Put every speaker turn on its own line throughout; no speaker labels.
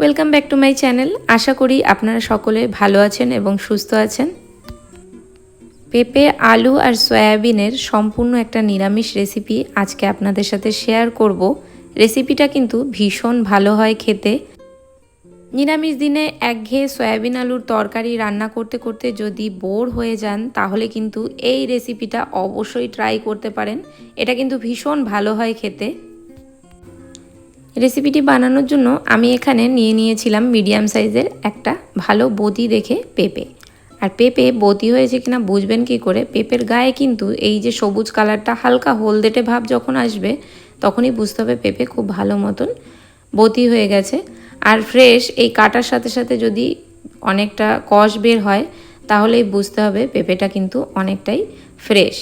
Welcome back to my channel আশা করি আপনারা সকলে ভালো আছেন এবং সুস্থ আছেন। পেঁপে, আলু আর সয়াবিনের সম্পূর্ণ একটা নিরামিষ রেসিপি আজকে আপনাদের সাথে শেয়ার করব। রেসিপিটা কিন্তু ভীষণ ভালো হয় খেতে। নিরামিষ দিনে একঘেয়ে সয়াবিন আলুর তরকারি রান্না করতে করতে যদি বোর হয়ে যান, তাহলে কিন্তু এই রেসিপিটা অবশ্যই ট্রাই করতে পারেন। এটা কিন্তু ভীষণ ভালো হয় খেতে। রেসিপিটি বানানোর জন্য আমি এখানে নিয়ে নিয়েছিলাম মিডিয়াম সাইজের একটা ভালো বদি দেখে পেঁপে। আর পেঁপে বতি হয়েছে কিনা বুঝবেন কি করে? পেঁপের গায়ে কিন্তু এই যে সবুজ কালারটা হালকা হলদেটে ভাব যখন আসবে, তখনই বুঝতে হবে পেঁপে খুব ভালো মতন বতি হয়ে গেছে। আর ফ্রেশ এই কাটার সাথে সাথে যদি অনেকটা কষ বের হয়, তাহলেই বুঝতে হবে পেঁপেটা কিন্তু অনেকটাই ফ্রেশ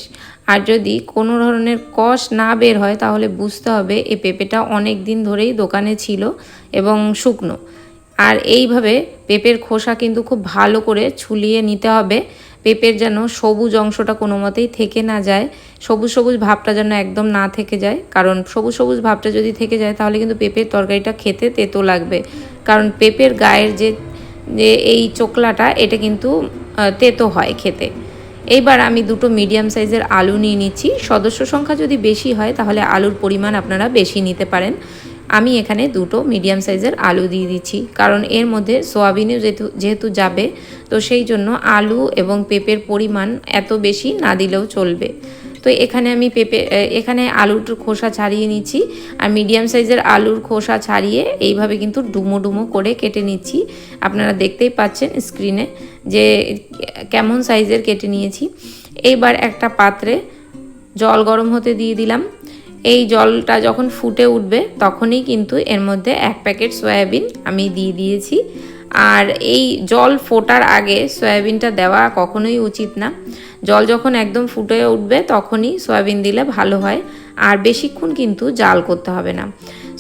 আর যদি কোনো ধরনের কষ না বের হয়, তাহলে বুঝতে হবে এই পেঁপেটা অনেক দিন ধরেই দোকানে ছিল এবং শুকনো। আর এইভাবে পেঁপের খোসা কিন্তু খুব ভালো করে ছুলিয়ে নিতে হবে। পেঁপের যেন সবুজ অংশটা কোনো মতেই থেকে না যায়, সবুজ সবুজ ভাবটা যেন একদম না থেকে যায়। কারণ সবুজ সবুজ ভাবটা যদি থেকে যায়, তাহলে কিন্তু পেঁপের তরকারিটা খেতে তেতো লাগবে। কারণ পেঁপের গায়ের যে যে এই চোকলাটা, এটা কিন্তু তেতো হয় খেতে। এইবার আমি দুটো মিডিয়াম সাইজের আলু নিয়ে নিচ্ছি। সদস্য সংখ্যা যদি বেশি হয়, তাহলে আলুর পরিমাণ আপনারা বেশি নিতে পারেন। আমি এখানে দুটো মিডিয়াম সাইজের আলু দিয়ে দিচ্ছি। কারণ এর মধ্যে সোয়াবিনও যেহেতু যেহেতু যাবে, তো সেই জন্য আলু এবং পেঁপের পরিমাণ এত বেশি না দিলেও চলবে। তো এখানে আমি পেঁপে এখানে আলুর খোসা ছাড়িয়ে নিচ্ছি আর মিডিয়াম সাইজের আলুর খোসা ছাড়িয়ে এইভাবে কিন্তু ডুমো ডুমো করে কেটে নিচ্ছি। আপনারা দেখতেই পাচ্ছেন স্ক্রিনে যে কেমন সাইজের কেটে নিয়েছি। এইবার একটা পাত্রে জল গরম হতে দিয়ে দিলাম। এই জলটা যখন ফুটে উঠবে তখনই কিন্তু এর মধ্যে এক প্যাকেট সয়াবিন আমি দিয়ে দিয়েছি। আর এই জল ফোটার আগে সয়াবিনটা দেওয়া কখনোই উচিত না। জল যখন একদম ফুটে উঠবে তখনই সয়াবিন দিলে ভালো হয়, আর বেশিক্ষণ কিন্তু জাল করতে হবে না।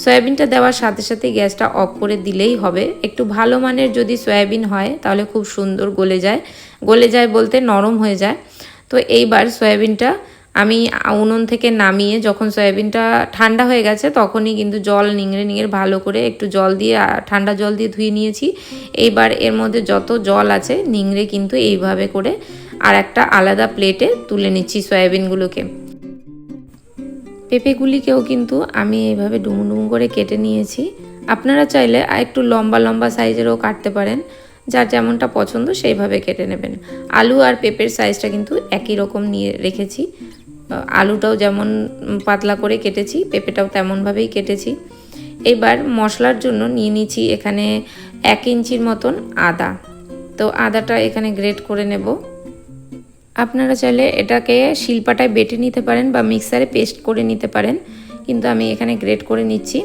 সয়াবিনটা দেওয়ার সাথে সাথে গ্যাসটা অফ করে দিলেই হবে। একটু ভালো মানের যদি সয়াবিন হয় তাহলে খুব সুন্দর গলে যায়। গলে যায় বলতে নরম হয়ে যায়। তো এইবার সয়াবিনটা আমি উনুন থেকে নামিয়ে যখন সয়াবিনটা ঠান্ডা হয়ে গেছে, তখনই কিন্তু জল নিংড়ে নিংড়ে ভালো করে একটু জল দিয়ে ঠান্ডা জল দিয়ে ধুয়ে নিয়েছি। এইবার এর মধ্যে যত জল আছে নিংড়ে কিন্তু এইভাবে করে আর একটা আলাদা প্লেটে তুলে নিচ্ছি সয়াবিনগুলোকে। পেঁপেগুলিকেও কিন্তু আমি এইভাবে ডুমু ডুমু করে কেটে নিয়েছি। আপনারা চাইলে একটু লম্বা লম্বা সাইজেরও কাটতে পারেন। যার যেমনটা পছন্দ সেইভাবে কেটে নেবেন। আলু আর পেঁপের সাইজটা কিন্তু একই রকম নিয়ে রেখেছি। আলুটাও যেমন পাতলা করে কেটেছি, পেঁপেটাও তেমনভাবেই কেটেছি। এবার মশলার জন্য নিয়ে নিচ্ছি এখানে এক ইঞ্চির মতন আদা। তো আদাটা এখানে গ্রেট করে নেব। আপনারা চাইলে এটাকে শিল্পাটায় বেটে নিতে পারেন বা মিক্সারে পেস্ট করে নিতে পারেন, কিন্তু আমি এখানে গ্রেট করে নিচ্ছি।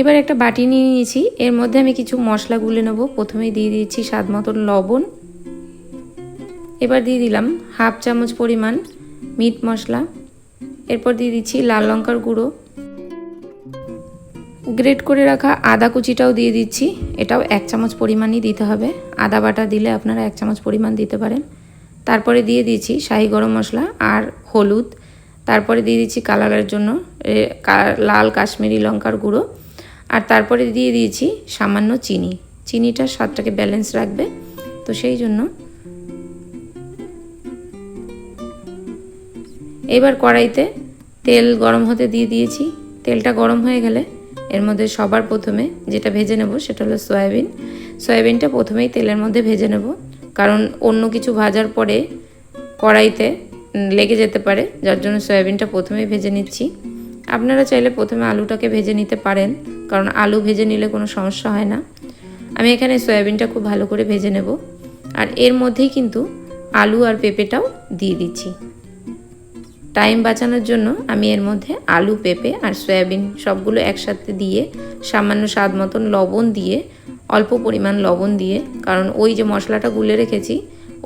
এবার একটা বাটি নিয়ে নিয়েছি। এর মধ্যে আমি কিছু মশলা গুলে নেব। প্রথমেই দিয়ে দিয়েছি স্বাদ মতন লবণ। এবার দিয়ে দিলাম হাফ চামচ পরিমাণ মিট মশলা, এরপর দিয়ে দিচ্ছি লাল লঙ্কার গুঁড়ো। গ্রেট করে রাখা আদা কুচিটাও দিয়ে দিচ্ছি, এটাও এক চামচ পরিমাণই দিতে হবে। আদা বাটা দিলে আপনারা এক চামচ পরিমাণ দিতে পারেন। তারপরে দিয়ে দিচ্ছি শাহি গরম মশলা আর হলুদ। তারপরে দিয়ে দিচ্ছি কালারের জন্য লাল কাশ্মীরি লঙ্কার গুঁড়ো। আর তারপরে দিয়ে দিয়েছি সামান্য চিনি। চিনিটা স্বাদটাকে ব্যালেন্স রাখবে। তো সেই জন্য এবার কড়াইতে তেল গরম হতে দিয়ে দিয়েছি। তেলটা গরম হয়ে গেলে এর মধ্যে সবার প্রথমে যেটা ভেজে নেব সেটা হলো সয়াবিন। সয়াবিনটা প্রথমেই তেলের মধ্যে ভেজে নেব। কারণ অন্য কিছু ভাজার পরে কড়াইতে লেগে যেতে পারে, যার জন্য সয়াবিনটা প্রথমেই ভেজে নিচ্ছি। আপনারা চাইলে প্রথমে আলুটাকে ভেজে নিতে পারেন, কারণ আলু ভেজে নিলে কোনো সমস্যা হয় না। আমি এখানে সয়াবিনটা খুব ভালো করে ভেজে নেব। আর এর মধ্যেই কিন্তু আলু আর পেঁপেটাও দিয়ে দিচ্ছি। টাইম বাঁচানোর জন্য আমি এর মধ্যে আলু, পেঁপে আর সয়াবিন সবগুলো একসাথে দিয়ে সামান্য স্বাদ মতন লবণ দিয়ে, অল্প পরিমাণ লবণ দিয়ে, কারণ ওই যে মশলাটা গুলে রেখেছি,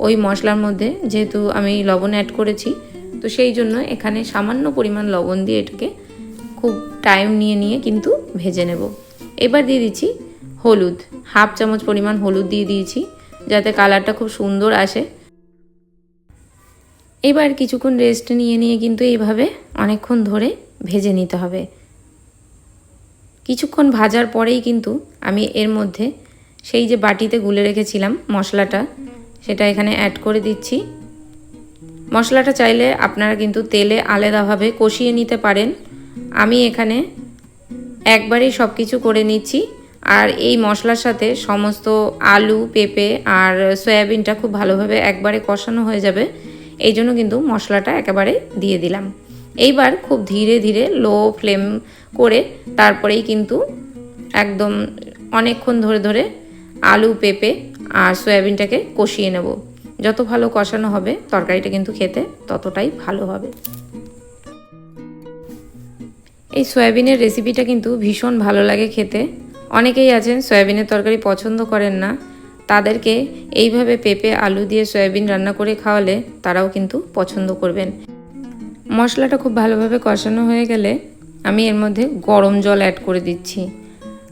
ওই মশলার মধ্যে যেহেতু আমি লবণ অ্যাড করেছি, তো সেই জন্য এখানে সামান্য পরিমাণ লবণ দিয়ে এটাকে খুব টাইম নিয়ে নিয়ে কিন্তু ভেজে নেব। এবার দিয়ে দিচ্ছি হলুদ হাফ চামচ পরিমাণ হলুদ দিয়ে দিয়েছি, যাতে কালারটা খুব সুন্দর আসে। এবার কিছুক্ষণ রেস্ট নিয়ে নিয়ে কিন্তু এইভাবে অনেকক্ষণ ধরে ভেজে নিতে হবে। কিছুক্ষণ ভাজার পরেই কিন্তু আমি এর মধ্যে সেই যে বাটিতে গুলে রেখেছিলাম মশলাটা, সেটা এখানে অ্যাড করে দিচ্ছি। মশলাটা চাইলে আপনারা কিন্তু তেলে আলাদাভাবে কষিয়ে নিতে পারেন। আমি এখানে একবারেই সব কিছু করে নিচ্ছি। আর এই মশলার সাথে সমস্ত আলু, পেঁপে আর সয়াবিনটা খুব ভালোভাবে একবারে কষানো হয়ে যাবে। এই জন্য কিন্তু মশলাটা একেবারে দিয়ে দিলাম। এইবার খুব ধীরে ধীরে লো ফ্লেম করে তারপরেই কিন্তু একদম অনেকক্ষণ ধরে ধরে আলু, পেঁপে আর সয়াবিনটাকে কষিয়ে নেব। যত ভালো কষানো হবে তরকারিটা কিন্তু খেতে ততটাই ভালো হবে। এই সয়াবিনের রেসিপিটা কিন্তু ভীষণ ভালো লাগে খেতে। অনেকেই আছেন সয়াবিনের তরকারি পছন্দ করেন না। তাদেরকে এইভাবে পেঁপে, আলু দিয়ে সয়াবিন রান্না করে খাওয়ালে তারাও কিন্তু পছন্দ করবেন। মশলাটা খুব ভালোভাবে কষানো হয়ে গেলে আমি এর মধ্যে গরম জল অ্যাড করে দিচ্ছি।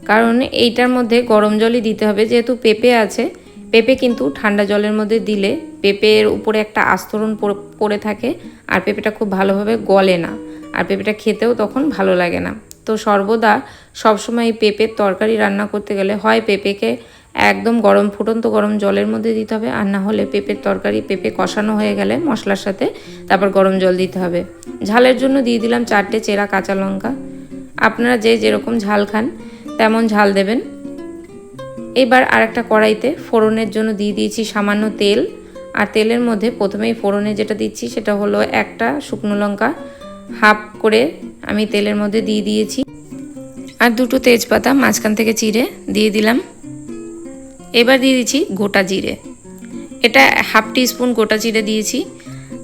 কারণ এইটার মধ্যে গরম জলই দিতে হবে, যেহেতু পেঁপে আছে। পেঁপে কিন্তু ঠান্ডা জলের মধ্যে দিলে পেঁপের উপরে একটা আস্তরণ পড়ে থাকে আর পেঁপেটা খুব ভালোভাবে গলে না। আর পেঁপেটা খেতেও তখন ভালো লাগে না। তো সর্বদা সবসময় পেঁপের তরকারি রান্না করতে গেলে হয় পেঁপেকে একদম গরম, ফুটন্ত গরম জলের মধ্যে দিতে হবে। আর না হলে পেঁপের তরকারি, পেঁপে কষানো হয়ে গেলে মশলার সাথে তারপর গরম জল দিতে হবে। ঝালের জন্য দিয়ে দিলাম চারটে চেরা কাঁচা লঙ্কা। আপনারা যে যেরকম ঝাল খান, তেমন ঝাল দেবেন। এবার আরেকটা কড়াইতে ফোড়নের জন্য দিয়ে দিয়েছি সামান্য তেল। আর তেলের মধ্যে প্রথমেই ফোড়নে যেটা দিচ্ছি সেটা হলো একটা শুকনো লঙ্কা, হাফ করে আমি তেলের মধ্যে দিয়ে দিয়েছি। আর দুটো তেজপাতা মাঝখান থেকে চিড়ে দিয়ে দিলাম। এবার দিয়ে দিচ্ছি গোটা জিরে। এটা হাফ স্পুন গোটা জিরে দিয়েছি।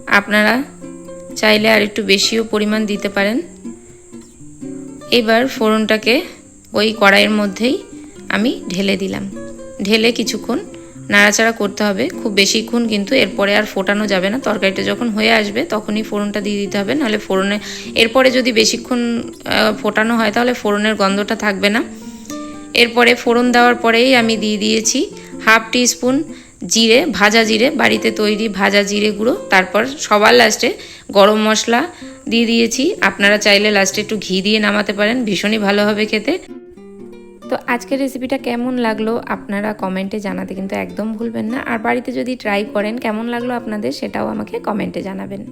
আপনারা চাইলে আর একটু বেশিও পরিমাণ দিতে পারেন। এবার ফোড়নটাকে ওই কড়াইয়ের মধ্যেই আমি ঢেলে দিলাম। ঢেলে কিছুক্ষণ নাড়াচাড়া করতে হবে। খুব বেশিক্ষণ কিন্তু এরপরে আর ফোটানো যাবে না। তরকারিটা যখন হয়ে আসবে তখনই ফোড়নটা দিয়ে দিতে হবে। নাহলে ফোড়নে এরপরে যদি বেশিক্ষণ ফোটানো হয় তাহলে ফোড়নের গন্ধটা থাকবে না। এরপরে ফোড়ন দেওয়ার পরেই আমি দিয়ে দিয়েছি হাফ টি স্পুন জিরে, ভাজা জিরে, বাড়িতে তৈরি ভাজা জিরে গুঁড়ো। তারপর সবার লাস্টে গরম মশলা দিয়ে দিয়েছি। আপনারা চাইলে লাস্টে একটু ঘি দিয়ে নামাতে পারেন, ভীষণই ভালো হবে খেতে। তো আজকের রেসিপিটা কেমন লাগল আপনারা কমেন্টে জানাতে কিন্তু একদম ভুলবেন না। আর বাড়িতে যদি ট্রাই করেন, কেমন লাগল আপনাদের সেটাও আমাকে কমেন্টে জানাবেন।